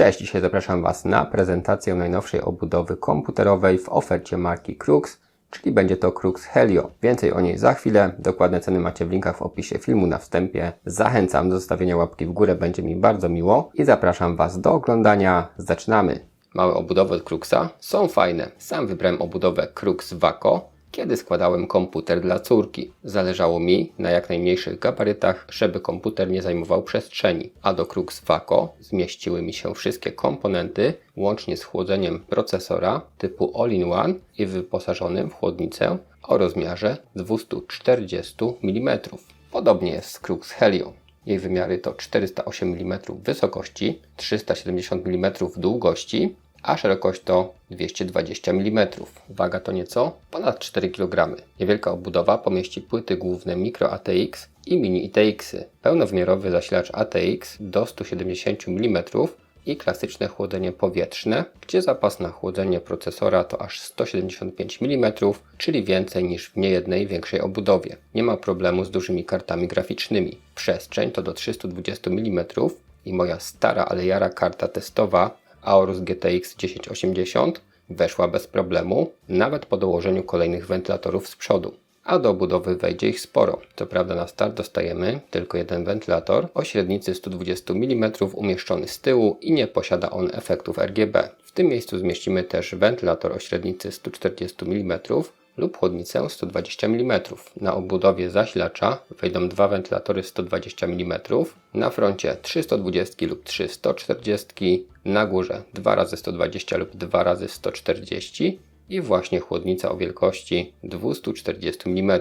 Cześć, dzisiaj zapraszam Was na prezentację najnowszej obudowy komputerowej w ofercie marki Crux, czyli będzie to Crux Helio. Więcej o niej za chwilę, dokładne ceny macie w linkach w opisie filmu na wstępie. Zachęcam do zostawienia łapki w górę, będzie mi bardzo miło i zapraszam Was do oglądania. Zaczynamy! Małe obudowy od Cruxa są fajne. Sam wybrałem obudowę Crux Vaco, kiedy składałem komputer dla córki. Zależało mi na jak najmniejszych gabarytach, żeby komputer nie zajmował przestrzeni, a do Crux Vaco zmieściły mi się wszystkie komponenty, łącznie z chłodzeniem procesora typu All-in-One i wyposażonym w chłodnicę o rozmiarze 240 mm. Podobnie jest z Crux Helio. Jej wymiary to 408 mm wysokości, 370 mm długości, a szerokość to 220 mm. Waga to nieco ponad 4 kg. Niewielka obudowa pomieści płyty główne Micro ATX i Mini ITX-y. Pełnowymiarowy zasilacz ATX do 170 mm i klasyczne chłodzenie powietrzne, gdzie zapas na chłodzenie procesora to aż 175 mm, czyli więcej niż w niejednej większej obudowie. Nie ma problemu z dużymi kartami graficznymi. Przestrzeń to do 320 mm i moja stara, ale jara karta testowa Aorus GTX 1080 weszła bez problemu, nawet po dołożeniu kolejnych wentylatorów z przodu. A do obudowy wejdzie ich sporo. Co prawda na start dostajemy tylko jeden wentylator o średnicy 120 mm umieszczony z tyłu i nie posiada on efektów RGB. W tym miejscu zmieścimy też wentylator o średnicy 140 mm lub chłodnicę 120 mm. Na obudowie zasilacza wejdą dwa wentylatory 120 mm, na froncie 3 120 lub 3 140, na górze 2 razy 120 lub 2 razy 140 i właśnie chłodnica o wielkości 240 mm.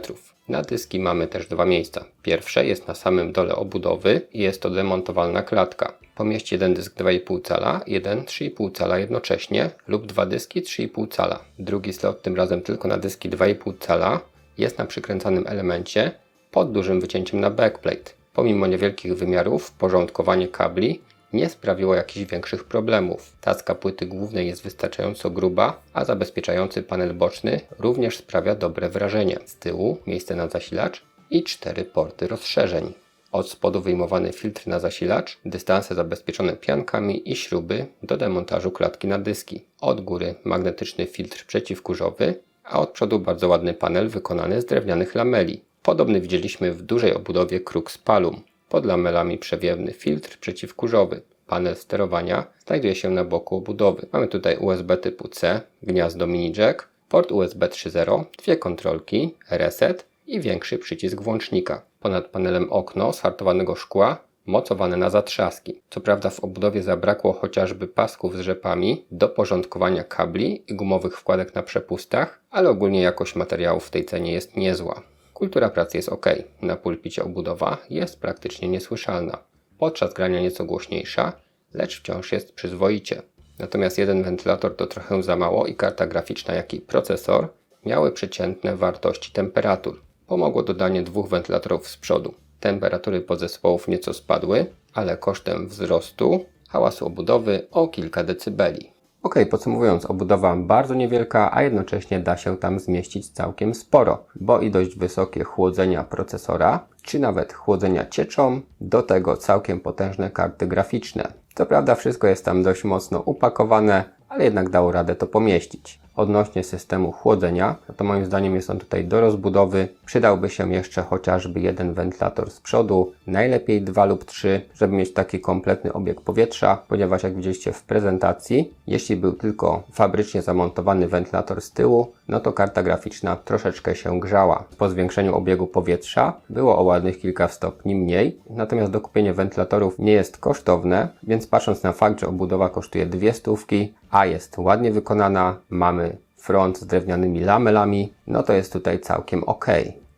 Na dyski mamy też dwa miejsca. Pierwsze jest na samym dole obudowy i jest to demontowalna klatka. Pomieści jeden dysk 2,5 cala, jeden 3,5 cala jednocześnie lub dwa dyski 3,5 cala. Drugi slot, tym razem tylko na dyski 2,5 cala, jest na przykręcanym elemencie pod dużym wycięciem na backplate. Pomimo niewielkich wymiarów, porządkowanie kabli nie sprawiło jakichś większych problemów. Taska płyty głównej jest wystarczająco gruba, a zabezpieczający panel boczny również sprawia dobre wrażenie. Z tyłu miejsce na zasilacz i cztery porty rozszerzeń. Od spodu wyjmowany filtr na zasilacz, dystanse zabezpieczone piankami i śruby do demontażu klatki na dyski. Od góry magnetyczny filtr przeciwkurzowy, a od przodu bardzo ładny panel wykonany z drewnianych lameli. Podobny widzieliśmy w dużej obudowie Crux Palum. Pod lamelami przewiewny filtr przeciwkurzowy. Panel sterowania znajduje się na boku obudowy. Mamy tutaj USB typu C, gniazdo mini jack, port USB 3.0, dwie kontrolki, reset i większy przycisk włącznika. Ponad panelem okno z hartowanego szkła, mocowane na zatrzaski. Co prawda w obudowie zabrakło chociażby pasków z rzepami do porządkowania kabli i gumowych wkładek na przepustach, ale ogólnie jakość materiałów w tej cenie jest niezła. Kultura pracy jest ok. Na pulpicie obudowa jest praktycznie niesłyszalna. Podczas grania nieco głośniejsza, lecz wciąż jest przyzwoicie. Natomiast jeden wentylator to trochę za mało i karta graficzna, jak i procesor miały przeciętne wartości temperatur. Pomogło dodanie dwóch wentylatorów z przodu. Temperatury podzespołów nieco spadły, ale kosztem wzrostu hałasu obudowy o kilka decybeli. Ok, podsumowując, obudowa bardzo niewielka, a jednocześnie da się tam zmieścić całkiem sporo, bo i dość wysokie chłodzenia procesora, czy nawet chłodzenia cieczą, do tego całkiem potężne karty graficzne. Co prawda wszystko jest tam dość mocno upakowane, ale jednak dało radę to pomieścić. Odnośnie systemu chłodzenia, to moim zdaniem jest on tutaj do rozbudowy. Przydałby się jeszcze chociażby jeden wentylator z przodu, najlepiej dwa lub trzy, żeby mieć taki kompletny obieg powietrza, ponieważ jak widzieliście w prezentacji, jeśli był tylko fabrycznie zamontowany wentylator z tyłu, no to karta graficzna troszeczkę się grzała. Po zwiększeniu obiegu powietrza było o ładnych kilka stopni mniej, natomiast dokupienie wentylatorów nie jest kosztowne, więc patrząc na fakt, że obudowa kosztuje dwie stówki, a jest ładnie wykonana, mamy front z drewnianymi lamelami, no to jest tutaj całkiem ok.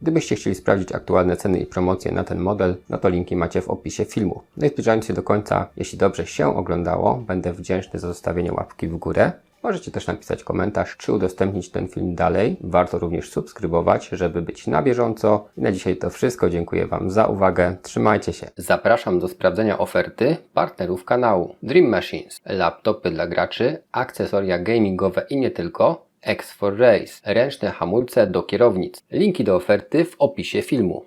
Gdybyście chcieli sprawdzić aktualne ceny i promocje na ten model, no to linki macie w opisie filmu. No i zbliżając się do końca, jeśli dobrze się oglądało, będę wdzięczny za zostawienie łapki w górę. Możecie też napisać komentarz, czy udostępnić ten film dalej. Warto również subskrybować, żeby być na bieżąco. I na dzisiaj to wszystko. Dziękuję Wam za uwagę. Trzymajcie się. Zapraszam do sprawdzenia oferty partnerów kanału Dream Machines. Laptopy dla graczy, akcesoria gamingowe i nie tylko. X4 Race, ręczne hamulce do kierownic. Linki do oferty w opisie filmu.